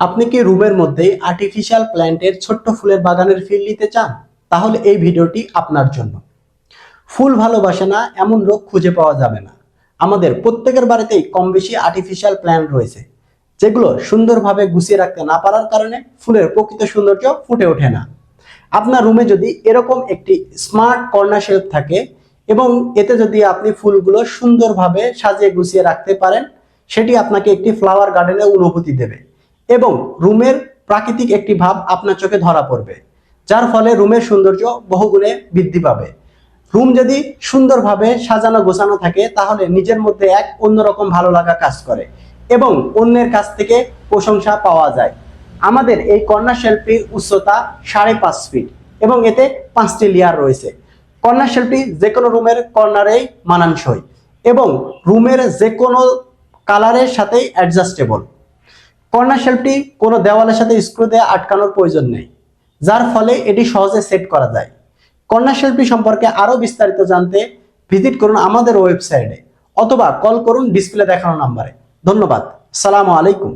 আপনি কি রুমের মধ্যে আর্টিফিশিয়াল প্ল্যান্টের ছোট্ট ফুলের বাগানের ফিল নিতে চান? তাহলে এই ভিডিওটি আপনার জন্য। ফুল ভালোবাসে না, এমন লোক খুঁজে পাওয়া যাবে না। আমাদের প্রত্যেকের বাড়িতেই কম বেশি আর্টিফিশিয়াল প্ল্যান্ট রয়েছে, যেগুলো সুন্দরভাবে গুছিয়ে রাখতে না পারার কারণে ফুলের প্রকৃত সৌন্দর্য ফুটে ওঠে না। আপনার রুমে যদি এরকম একটি স্মার্ট কর্নার শেলফ থাকে এবং এতে যদি আপনি ফুলগুলো সুন্দরভাবে সাজিয়ে গুছিয়ে রাখতে পারেন, সেটি আপনাকে একটি ফ্লাওয়ার গার্ডেনের অনুভূতি দেবে। এবং রুমের প্রাকৃতিক একটি ভাব আপনার চোখে ধরা পড়বে, যার ফলে রুমের সৌন্দর্য বহুগুণে বৃদ্ধি পাবে। রুম যদি সুন্দরভাবে সাজানো গোছানো থাকে, তাহলে নিজের মধ্যে এক অন্যরকম ভালো লাগা কাজ করে এবং অন্যের কাছ থেকে প্রশংসা পাওয়া যায়। আমাদের এই কর্নার শেলফটির উচ্চতা সাড়ে পাঁচ ফিট এবং এতে পাঁচটি লেয়ার রয়েছে। কর্নার শেলফটি যে কোনো রুমের কর্নারেই মানানসই এবং রুমের যে কোনো কালারের সাথেই অ্যাডজাস্টেবল কর্নার শেলফটি কোনো দেওয়ালের সাথে স্ক্রু দিয়ে আটকানোর প্রয়োজন নেই, যার ফলে এটি সহজে সেট করা যায়। কর্নার শেলফটি সম্পর্কে আরও বিস্তারিত জানতে ভিজিট করুন আমাদের ওয়েবসাইটে অথবা কল করুন ডিসপ্লে দেখানো নাম্বারে। ধন্যবাদ। সালামু আলাইকুম।